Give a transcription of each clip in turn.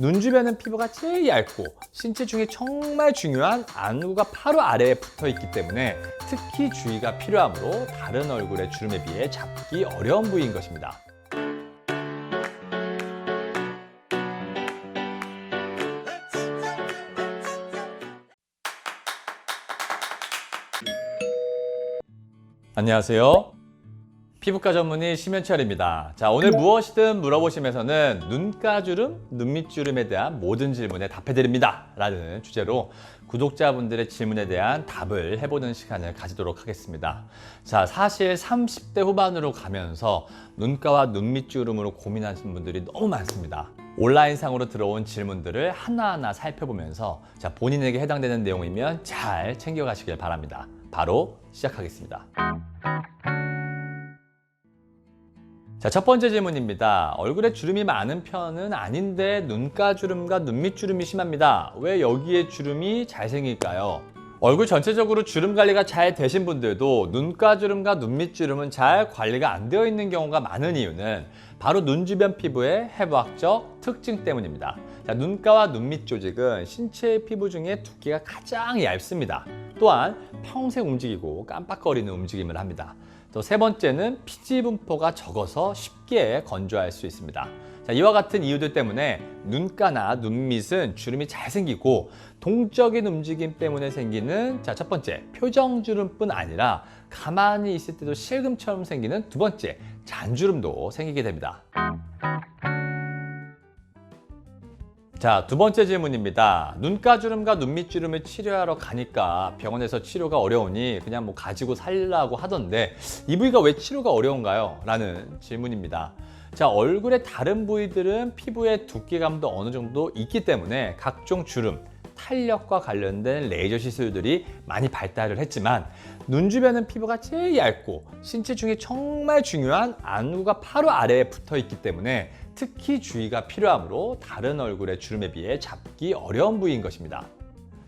눈 주변은 피부가 제일 얇고 신체 중에 정말 중요한 안구가 바로 아래에 붙어 있기 때문에 특히 주의가 필요하므로 다른 얼굴의 주름에 비해 잡기 어려운 부위인 것입니다. 안녕하세요. 피부과 전문의 심현철입니다. 자, 오늘 무엇이든 물어보시면서는 눈가주름, 눈밑주름에 대한 모든 질문에 답해드립니다. 라는 주제로 구독자분들의 질문에 대한 답을 해보는 시간을 가지도록 하겠습니다. 자, 사실 30대 후반으로 가면서 눈가와 눈밑주름으로 고민하시는 분들이 너무 많습니다. 온라인상으로 들어온 질문들을 하나하나 살펴보면서 자, 본인에게 해당되는 내용이면 잘 챙겨가시길 바랍니다. 바로 시작하겠습니다. 자, 첫 번째 질문입니다. 얼굴에 주름이 많은 편은 아닌데 눈가 주름과 눈밑 주름이 심합니다. 왜 여기에 주름이 잘 생길까요? 얼굴 전체적으로 주름 관리가 잘 되신 분들도 눈가 주름과 눈밑 주름은 잘 관리가 안 되어 있는 경우가 많은 이유는 바로 눈 주변 피부의 해부학적 특징 때문입니다. 자, 눈가와 눈밑 조직은 신체의 피부 중에 두께가 가장 얇습니다. 또한 평생 움직이고 깜빡거리는 움직임을 합니다. 또 세 번째는 피지 분포가 적어서 쉽게 건조할 수 있습니다. 자, 이와 같은 이유들 때문에 눈가나 눈밑은 주름이 잘 생기고 동적인 움직임 때문에 생기는 자, 첫 번째 표정 주름뿐 아니라 가만히 있을 때도 실금처럼 생기는 두 번째 잔주름도 생기게 됩니다. 자, 두 번째 질문입니다. 눈가주름과 눈밑주름을 치료하러 가니까 병원에서 치료가 어려우니 그냥 뭐 가지고 살라고 하던데 이 부위가 왜 치료가 어려운가요? 라는 질문입니다. 자, 얼굴의 다른 부위들은 피부의 두께감도 어느 정도 있기 때문에 각종 주름, 탄력과 관련된 레이저 시술들이 많이 발달을 했지만 눈 주변은 피부가 제일 얇고 신체 중에 정말 중요한 안구가 바로 아래에 붙어 있기 때문에 특히 주의가 필요하므로 다른 얼굴의 주름에 비해 잡기 어려운 부위인 것입니다.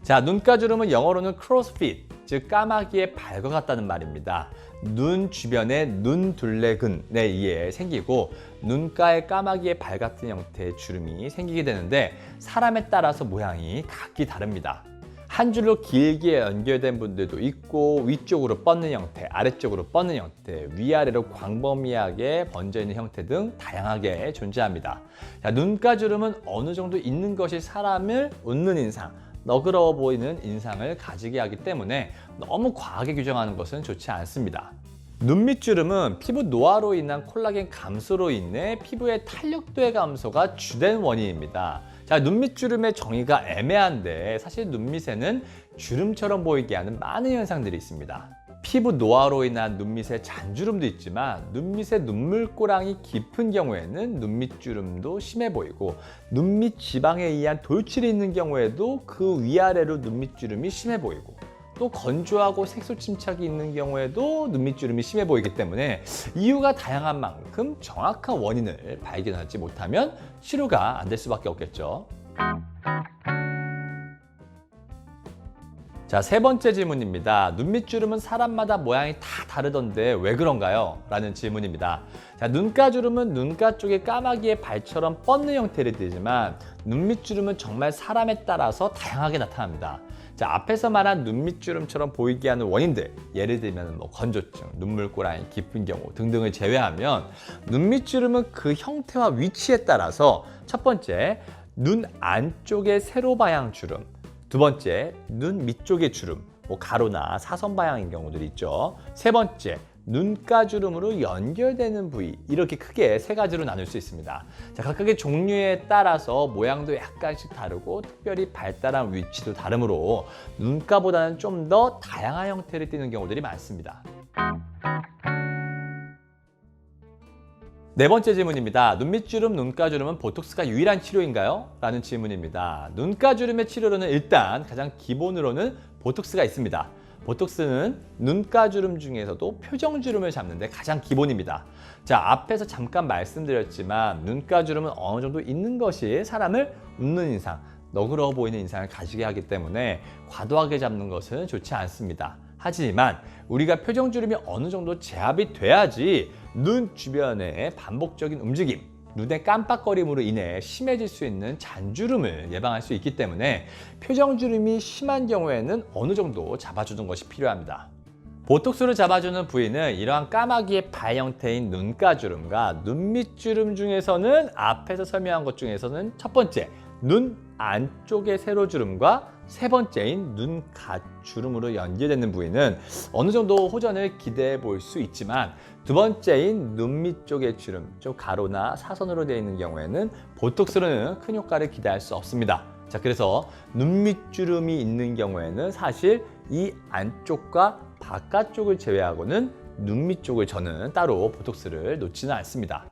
자, 눈가 주름은 영어로는 크로스핏, 즉 까마귀의 발과 같다는 말입니다. 눈 주변의 눈 둘레근에 의해 생기고 눈가에 까마귀의 발 같은 형태의 주름이 생기게 되는데 사람에 따라서 모양이 각기 다릅니다. 한 줄로 길게 연결된 분들도 있고 위쪽으로 뻗는 형태, 아래쪽으로 뻗는 형태, 위아래로 광범위하게 번져 있는 형태 등 다양하게 존재합니다. 자, 눈가 주름은 어느 정도 있는 것이 사람을 웃는 인상, 너그러워 보이는 인상을 가지게 하기 때문에 너무 과하게 규정하는 것은 좋지 않습니다. 눈밑주름은 피부 노화로 인한 콜라겐 감소로 인해 피부의 탄력도의 감소가 주된 원인입니다. 자, 눈밑 주름의 정의가 애매한데 사실 눈밑에는 주름처럼 보이게 하는 많은 현상들이 있습니다. 피부 노화로 인한 눈밑의 잔주름도 있지만 눈밑의 눈물고랑이 깊은 경우에는 눈밑 주름도 심해 보이고 눈밑 지방에 의한 돌출이 있는 경우에도 그 위아래로 눈밑 주름이 심해 보이고 또 건조하고 색소 침착이 있는 경우에도 눈밑주름이 심해 보이기 때문에 이유가 다양한 만큼 정확한 원인을 발견하지 못하면 치료가 안 될 수밖에 없겠죠. 자, 세 번째 질문입니다. 눈밑주름은 사람마다 모양이 다 다르던데 왜 그런가요? 라는 질문입니다. 자, 눈가주름은 눈가 쪽에 까마귀의 발처럼 뻗는 형태를 띠지만 눈밑주름은 정말 사람에 따라서 다양하게 나타납니다. 자, 앞에서 말한 눈밑주름처럼 보이게 하는 원인들, 예를 들면 뭐 건조증, 눈물고랑이 깊은 경우 등등을 제외하면 눈밑주름은 그 형태와 위치에 따라서 첫 번째, 눈 안쪽의 세로 방향 주름, 두 번째, 눈 밑쪽의 주름, 뭐 가로나 사선 방향인 경우들이 있죠. 세 번째, 눈가 주름으로 연결되는 부위 이렇게 크게 세 가지로 나눌 수 있습니다. 자, 각각의 종류에 따라서 모양도 약간씩 다르고 특별히 발달한 위치도 다르므로 눈가보다는 좀 더 다양한 형태를 띠는 경우들이 많습니다. 네 번째 질문입니다. 눈밑주름, 눈가주름은 보톡스가 유일한 치료인가요? 라는 질문입니다. 눈가주름의 치료로는 일단 가장 기본으로는 보톡스가 있습니다. 보톡스는 눈가주름 중에서도 표정주름을 잡는 데 가장 기본입니다. 자, 앞에서 잠깐 말씀드렸지만 눈가주름은 어느 정도 있는 것이 사람을 웃는 인상, 너그러워 보이는 인상을 가지게 하기 때문에 과도하게 잡는 것은 좋지 않습니다. 하지만 우리가 표정주름이 어느 정도 제압이 돼야지 눈 주변의 반복적인 움직임, 눈의 깜빡거림으로 인해 심해질 수 있는 잔주름을 예방할 수 있기 때문에 표정주름이 심한 경우에는 어느 정도 잡아주는 것이 필요합니다. 보톡스를 잡아주는 부위는 이러한 까마귀의 발 형태인 눈가주름과 눈밑주름 중에서는 앞에서 설명한 것 중에서는 첫 번째 눈 안쪽의 세로주름과 세 번째인 눈 가주름으로 연결되는 부위는 어느 정도 호전을 기대해 볼 수 있지만 두 번째인 눈 밑 쪽의 주름, 좀 가로나 사선으로 되어 있는 경우에는 보톡스로는 큰 효과를 기대할 수 없습니다. 자, 그래서 눈 밑 주름이 있는 경우에는 사실 이 안쪽과 바깥쪽을 제외하고는 눈 밑 쪽을 저는 따로 보톡스를 놓지는 않습니다.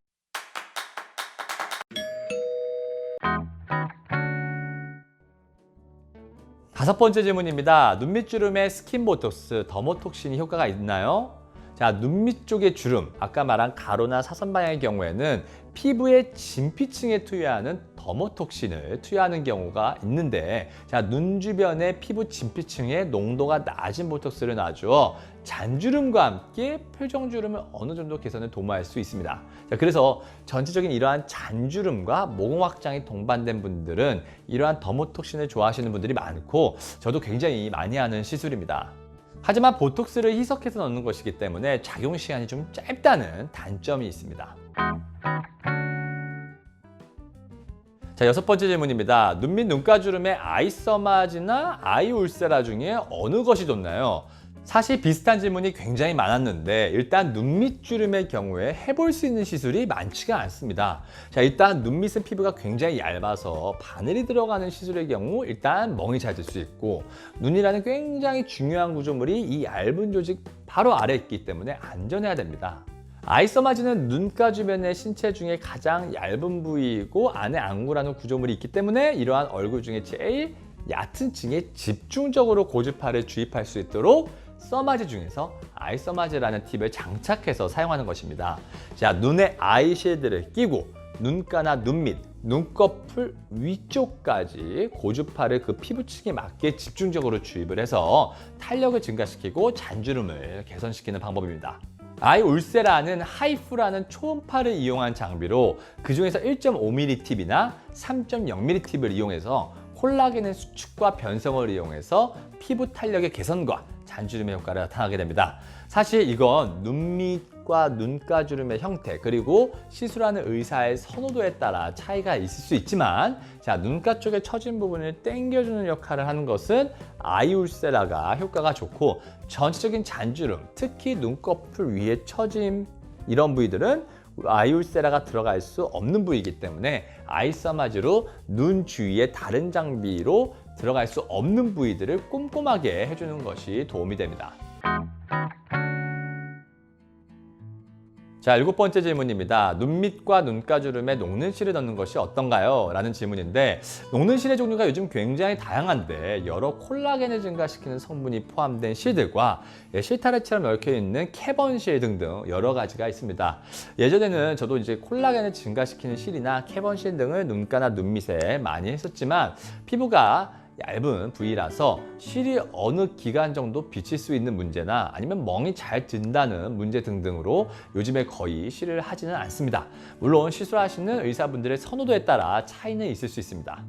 다섯 번째 질문입니다. 눈밑 주름에 스킨 보톡스, 더모톡신이 효과가 있나요? 자, 눈밑 쪽의 주름, 아까 말한 가로나 사선 방향의 경우에는 피부의 진피층에 투여하는 더모톡신을 투여하는 경우가 있는데, 자, 눈 주변의 피부 진피층에 농도가 낮은 보톡스를 놔주어 잔주름과 함께 표정주름을 어느 정도 개선에 도모할 수 있습니다. 자, 그래서 전체적인 이러한 잔주름과 모공 확장이 동반된 분들은 이러한 더모톡신을 좋아하시는 분들이 많고, 저도 굉장히 많이 하는 시술입니다. 하지만 보톡스를 희석해서 넣는 것이기 때문에 작용 시간이 좀 짧다는 단점이 있습니다. 자, 여섯 번째 질문입니다. 눈밑 눈가 주름의 아이서마지나 아이울세라 중에 어느 것이 좋나요? 사실 비슷한 질문이 굉장히 많았는데 일단 눈밑 주름의 경우에 해볼 수 있는 시술이 많지가 않습니다. 자 일단 눈밑은 피부가 굉장히 얇아서 바늘이 들어가는 시술의 경우 일단 멍이 잘들수 있고 눈이라는 굉장히 중요한 구조물이 이 얇은 조직 바로 아래에 있기 때문에 안전해야 됩니다. 아이서마지는 눈가 주변의 신체 중에 가장 얇은 부위이고 안에 안구라는 구조물이 있기 때문에 이러한 얼굴 중에 제일 얕은 층에 집중적으로 고주파를 주입할 수 있도록 써마지 중에서 아이서마지라는 팁을 장착해서 사용하는 것입니다. 자, 눈에 아이섀드를 끼고 눈가나 눈 밑, 눈꺼풀 위쪽까지 고주파를 그 피부층에 맞게 집중적으로 주입을 해서 탄력을 증가시키고 잔주름을 개선시키는 방법입니다. 아이 울세라는 하이프라는 초음파를 이용한 장비로 그 중에서 1.5mm 팁이나 3.0mm 팁을 이용해서 콜라겐의 수축과 변성을 이용해서 피부 탄력의 개선과 잔주름의 효과를 나타나게 됩니다. 사실 이건 눈밑 과 눈가주름의 형태 그리고 시술하는 의사의 선호도에 따라 차이가 있을 수 있지만 자 눈가 쪽에 처진 부분을 당겨주는 역할을 하는 것은 아이울세라가 효과가 좋고 전체적인 잔주름 특히 눈꺼풀 위에 처짐 이런 부위들은 아이울세라가 들어갈 수 없는 부위이기 때문에 아이서마즈로 눈 주위에 다른 장비로 들어갈 수 없는 부위들을 꼼꼼하게 해주는 것이 도움이 됩니다. 자, 일곱 번째 질문입니다. 눈밑과 눈가주름에 녹는 실을 넣는 것이 어떤가요? 라는 질문인데, 녹는 실의 종류가 요즘 굉장히 다양한데, 여러 콜라겐을 증가시키는 성분이 포함된 실들과 예, 실타래처럼 얽혀 있는 캐번실 등등 여러 가지가 있습니다. 예전에는 저도 이제 콜라겐을 증가시키는 실이나 캐번실 등을 눈가나 눈밑에 많이 했었지만, 피부가 얇은 부위라서 실이 어느 기간 정도 비칠 수 있는 문제나 아니면 멍이 잘 든다는 문제 등등으로 요즘에 거의 실을 하지는 않습니다. 물론 시술하시는 의사분들의 선호도에 따라 차이는 있을 수 있습니다.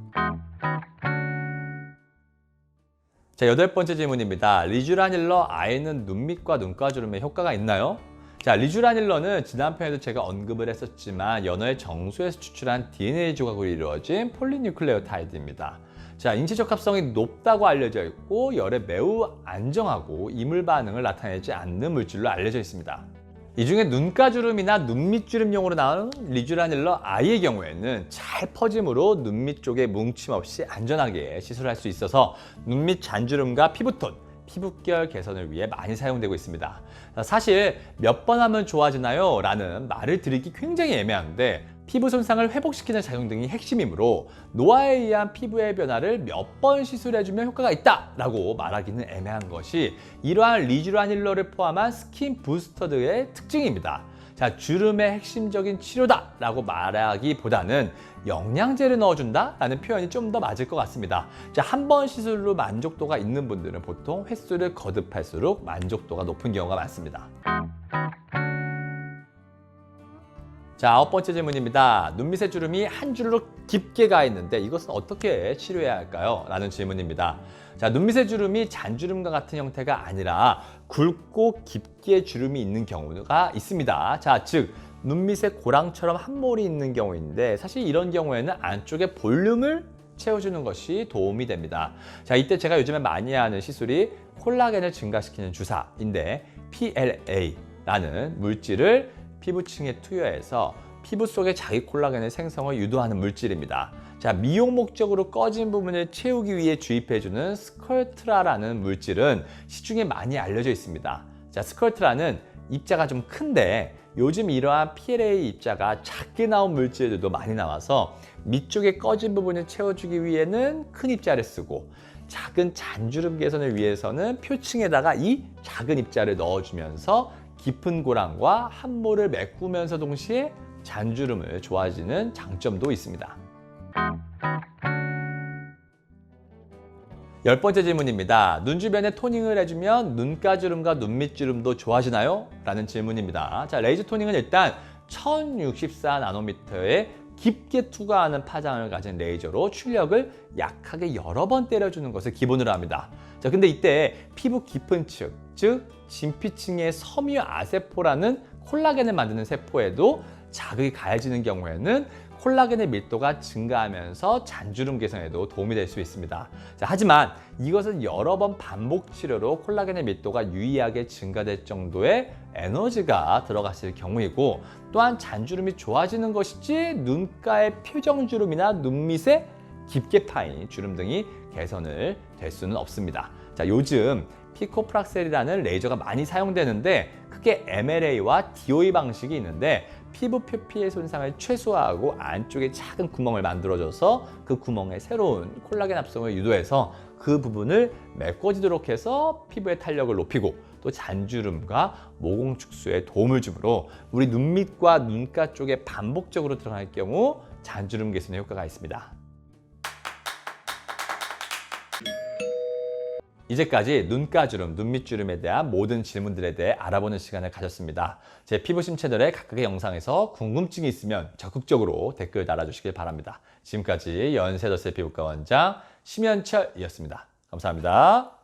자, 여덟 번째 질문입니다. 리쥬라닐러 아이는 눈밑과 눈가주름에 효과가 있나요? 자, 리쥬라닐러는 지난 편에도 제가 언급을 했었지만 연어의 정수에서 추출한 DNA 조각으로 이루어진 폴리뉴클레오타이드입니다. 자, 인체 적 합성이 높다고 알려져 있고 열에 매우 안정하고 이물 반응을 나타내지 않는 물질로 알려져 있습니다. 이 중에 눈가주름이나 눈밑주름용으로 나오는 리쥬라닐러 I의 경우에는 잘 퍼짐으로 눈밑 쪽에 뭉침 없이 안전하게 시술할 수 있어서 눈밑 잔주름과 피부톤, 피부결 개선을 위해 많이 사용되고 있습니다. 사실 몇 번 하면 좋아지나요? 라는 말을 드리기 굉장히 애매한데 피부 손상을 회복시키는 작용 등이 핵심이므로 노화에 의한 피부의 변화를 몇 번 시술해주면 효과가 있다라고 말하기는 애매한 것이 이러한 리쥬라닐러를 포함한 스킨 부스터들의 특징입니다. 자, 주름의 핵심적인 치료다 라고 말하기보다는 영양제를 넣어준다 라는 표현이 좀 더 맞을 것 같습니다. 자, 한 번 시술로 만족도가 있는 분들은 보통 횟수를 거듭할수록 만족도가 높은 경우가 많습니다. 자, 아홉 번째 질문입니다. 눈밑의 주름이 한 줄로 깊게 가 있는데 이것은 어떻게 치료해야 할까요? 라는 질문입니다. 자, 눈밑의 주름이 잔주름과 같은 형태가 아니라 굵고 깊게 주름이 있는 경우가 있습니다. 자, 즉 눈 밑에 고랑처럼 한 몰이 있는 경우인데 사실 이런 경우에는 안쪽에 볼륨을 채워주는 것이 도움이 됩니다. 자, 이때 제가 요즘에 많이 하는 시술이 콜라겐을 증가시키는 주사인데 PLA라는 물질을 피부층에 투여해서 피부 속에 자기 콜라겐의 생성을 유도하는 물질입니다. 자, 미용 목적으로 꺼진 부분을 채우기 위해 주입해주는 스컬트라라는 물질은 시중에 많이 알려져 있습니다. 자, 스컬트라는 입자가 좀 큰데 요즘 이러한 PLA 입자가 작게 나온 물질들도 많이 나와서 밑쪽에 꺼진 부분을 채워주기 위해는 큰 입자를 쓰고 작은 잔주름 개선을 위해서는 표층에다가 이 작은 입자를 넣어주면서 깊은 고랑과 함몰을 메꾸면서 동시에 잔주름을 좋아지는 장점도 있습니다. 열 번째 질문입니다. 눈 주변에 토닝을 해주면 눈가주름과 눈밑주름도 좋아지나요? 라는 질문입니다. 자, 레이저 토닝은 일단 1064나노미터의 깊게 투과하는 파장을 가진 레이저로 출력을 약하게 여러 번 때려주는 것을 기본으로 합니다. 자, 근데 이때 피부 깊은 층, 즉 진피층의 섬유 아세포라는 콜라겐을 만드는 세포에도 자극이 가해지는 경우에는 콜라겐의 밀도가 증가하면서 잔주름 개선에도 도움이 될 수 있습니다. 자, 하지만 이것은 여러 번 반복 치료로 콜라겐의 밀도가 유의하게 증가될 정도의 에너지가 들어갔을 경우이고 또한 잔주름이 좋아지는 것이지 눈가의 표정주름이나 눈밑에 깊게 파인 주름 등이 개선을 될 수는 없습니다. 자, 요즘 피코프락셀이라는 레이저가 많이 사용되는데 크게 MLA와 DOE 방식이 있는데 피부 표피의 손상을 최소화하고 안쪽에 작은 구멍을 만들어줘서 그 구멍에 새로운 콜라겐 합성을 유도해서 그 부분을 메꿔지도록 해서 피부의 탄력을 높이고 또 잔주름과 모공 축소에 도움을 주므로 우리 눈 밑과 눈가 쪽에 반복적으로 들어갈 경우 잔주름 개선에 효과가 있습니다. 이제까지 눈가주름, 눈밑주름에 대한 모든 질문들에 대해 알아보는 시간을 가졌습니다. 제 피부심 채널의 각각의 영상에서 궁금증이 있으면 적극적으로 댓글 달아주시길 바랍니다. 지금까지 연세더세 피부과 원장 심현철이었습니다. 감사합니다.